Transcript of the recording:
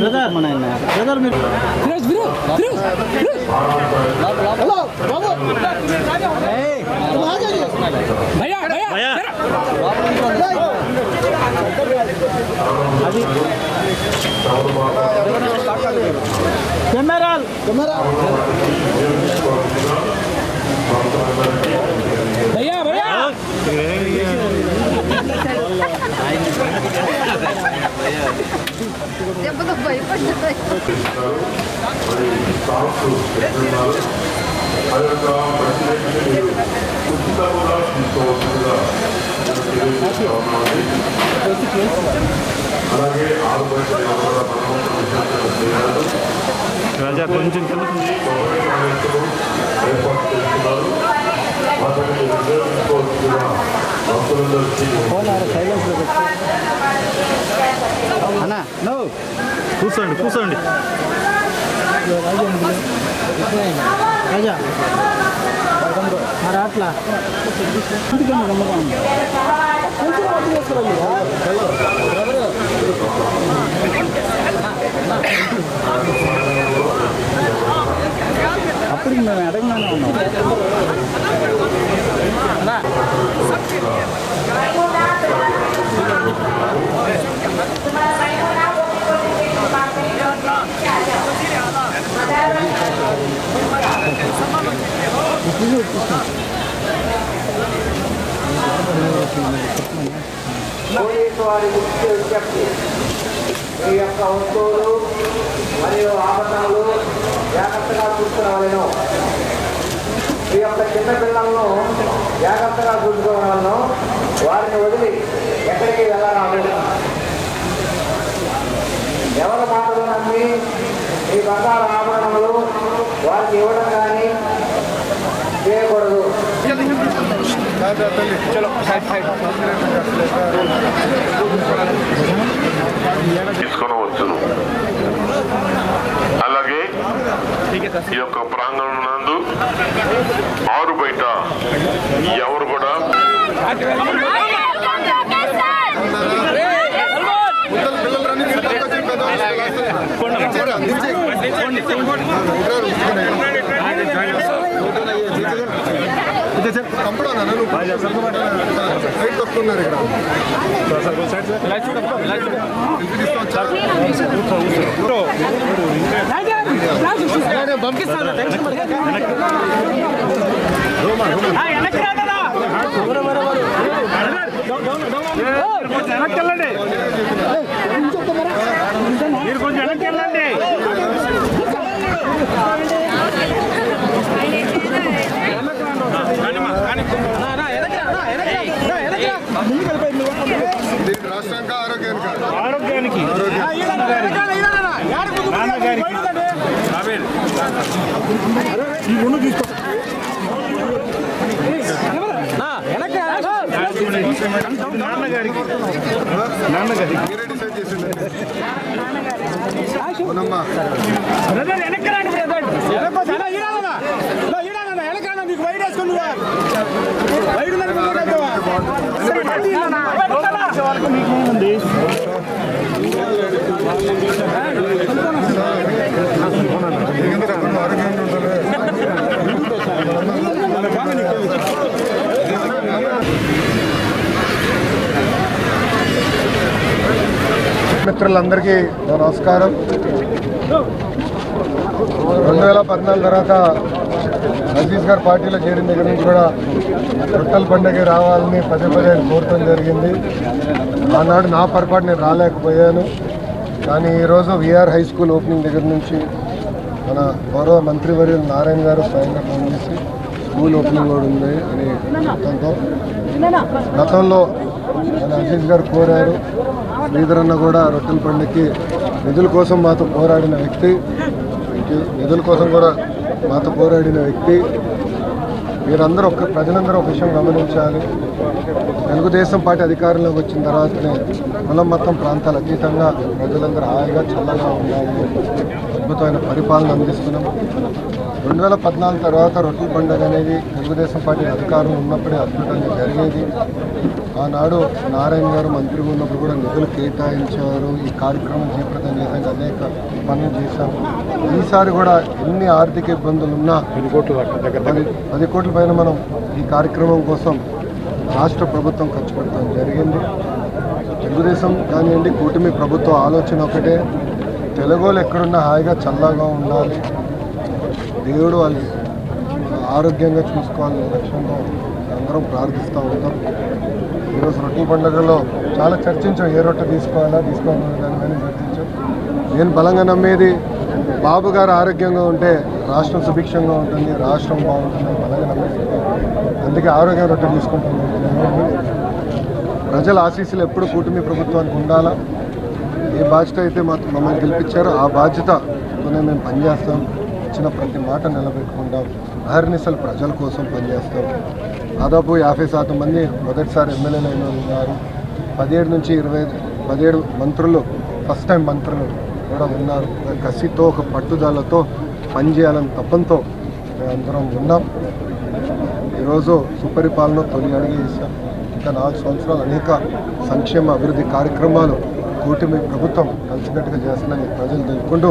Brother brother మీరు camera camera దెబ్బతో భయపడ్డా అలాగే ఆరు బయట రాజా కొంచెం ఏర్పాటు చేస్తున్నారు వాటిని వినియోగించుకోవాల్సిన భక్తులందరికీ అన్నా నో కూర్చోండి కూర్చోండి రాజా మరి అట్లా అప్పుడు మేము అడగగానే ఉన్నాం పోలీసు వారి ముఖ్య విజ్ఞప్తి ఈ యొక్క వస్తువులు మరియు ఆభరణాలు జాగ్రత్తగా చూసుకోవాలను ఈ యొక్క చిన్న పిల్లలను జాగ్రత్తగా చూసుకోవాలను వారిని వదిలి ఎక్కడికి వెళ్ళరాదు ఎవరి మాటలు నమ్మి ఈ బంగారు ఆభరణములు వారికి ఇవ్వడం కానీ చేయకూడదు. తీసుకొనవచ్చును అలాగే ఈ యొక్క ప్రాంగణం నందు ఆరు బయట ఎవరు కూడా వస్తున్నారు ఇక్కడ మీరు కొంచెం వెనక్కి ఈ రెండు తీసుకో నాన్నగారికి నాన్నగారికి మీరే డిసైడ్ చేసిందండి అవునమ్మా బ్రదర్ వెనక్కి రండి బ్రదర్ వెనక్కి చాలా ఈడాలన్నా ఈడాలన్నా వెనకాల నీకు వైడ్ వేసుకుని వైడ్ మీకేముంది ఎందుకంటే చెప్పండి ఆరోగ్యంగా ఉండాలి మిత్రులందరికీ నమస్కారం. రెండు వేల పద్నాలుగు తర్వాత అజీజ్ గారు పార్టీలో చేరిన దగ్గర నుంచి కూడా రొట్టెల పండుగ రావాలని పదే పదే కోరటం జరిగింది. ఆనాడు నా పొరపాటు నేను రాలేకపోయాను. కానీ ఈరోజు విఆర్ హై స్కూల్ ఓపెనింగ్ దగ్గర నుంచి మన గౌరవ మంత్రివర్యులు నారాయణ గారు స్వయంగా ఫోన్ చేసి స్కూల్ ఓపెనింగ్ కూడా ఉంది అని చెప్పడంతో గతంలో మన అజీజ్ గారు కోరారు. శ్రీధరన్న కూడా రొట్టెల పండుగకి నిధుల కోసం మాతో పోరాడిన వ్యక్తి. నిధుల కోసం కూడా మాతో పోరాడిన వ్యక్తి. మీరందరూ ఒక ప్రజలందరూ ఒక విషయం గమనించాలి. తెలుగుదేశం పార్టీ అధికారంలోకి వచ్చిన తర్వాతనే కులం మొత్తం ప్రాంతాలు అతీతంగా ప్రజలందరూ హాయిగా చల్లగా ఉండాలని అద్భుతమైన పరిపాలన అందిస్తున్నాం. రెండు వేల పద్నాలుగు తర్వాత రొట్టెల పండుగ అనేది తెలుగుదేశం పార్టీ అధికారం ఉన్నప్పుడే అద్భుతంగా జరిగేది. ఆనాడు నారాయణ గారు మంత్రిగా ఉన్నప్పుడు కూడా నిధులు కేటాయించారు. ఈ కార్యక్రమం జయప్రదం చేయడానికి అనేక పనులు చేశాం ఈసారి కూడా ఎన్ని ఆర్థిక ఇబ్బందులు ఉన్నా పది పది కోట్ల పైన మనం ఈ కార్యక్రమం కోసం రాష్ట్ర ప్రభుత్వం ఖర్చు పెట్టడం జరిగింది. తెలుగుదేశం కానివ్వండి కూటమి ప్రభుత్వం ఆలోచన ఒకటే. తెలుగులు ఎక్కడున్నా హాయిగా చల్లగా ఉండాలి. దేవుడు వాళ్ళు ఆరోగ్యంగా చూసుకోవాలనే లక్ష్యంతో అందరం ప్రార్థిస్తూ ఉంటాం ఈరోజు రొట్టె పండుగలో చాలా చర్చించాం ఏ రొట్టె తీసుకోవాలా తీసుకోవాలా దానిపైన చర్చించాం. నేను బలంగా నమ్మేది బాబు గారు ఆరోగ్యంగా ఉంటే రాష్ట్రం సుభిక్షంగా ఉంటుంది రాష్ట్రం బాగుంటుంది బలంగా నమ్మేది. అందుకే ఆరోగ్య రొట్టె తీసుకుంటున్నాం ప్రజల ఆశీస్సులు ఎప్పుడు కూటమి ప్రభుత్వానికి ఉండాలా? ఏ బాధ్యత అయితే మాకు మమ్మల్ని గెలిపించారో ఆ బాధ్యతతోనే మేము పనిచేస్తాం. ఇచ్చిన ప్రతి మాట నిలబెట్టుకుంటాం. అహర్నిశలు ప్రజల కోసం పనిచేస్తాం. దాదాపు యాభై శాతం మంది మొదటిసారి ఎమ్మెల్యేలు అయిన ఉన్నారు. పదిహేడు నుంచి ఇరవై పదిహేడు మంత్రులు ఫస్ట్ టైం మంత్రులు కూడా ఉన్నారు. కసితో ఒక పట్టుదలతో పనిచేయాలని తప్పంతో అందరం ఉన్నాం. ఈరోజు సుపరిపాలన తొలి అడిగి వేశాం. ఇంకా నాలుగు సంవత్సరాలు అనేక సంక్షేమ అభివృద్ధి కార్యక్రమాలు కూటమి ప్రభుత్వం కలిసికట్టుగా చేస్తుందని ప్రజలు తెలుపుకుంటూ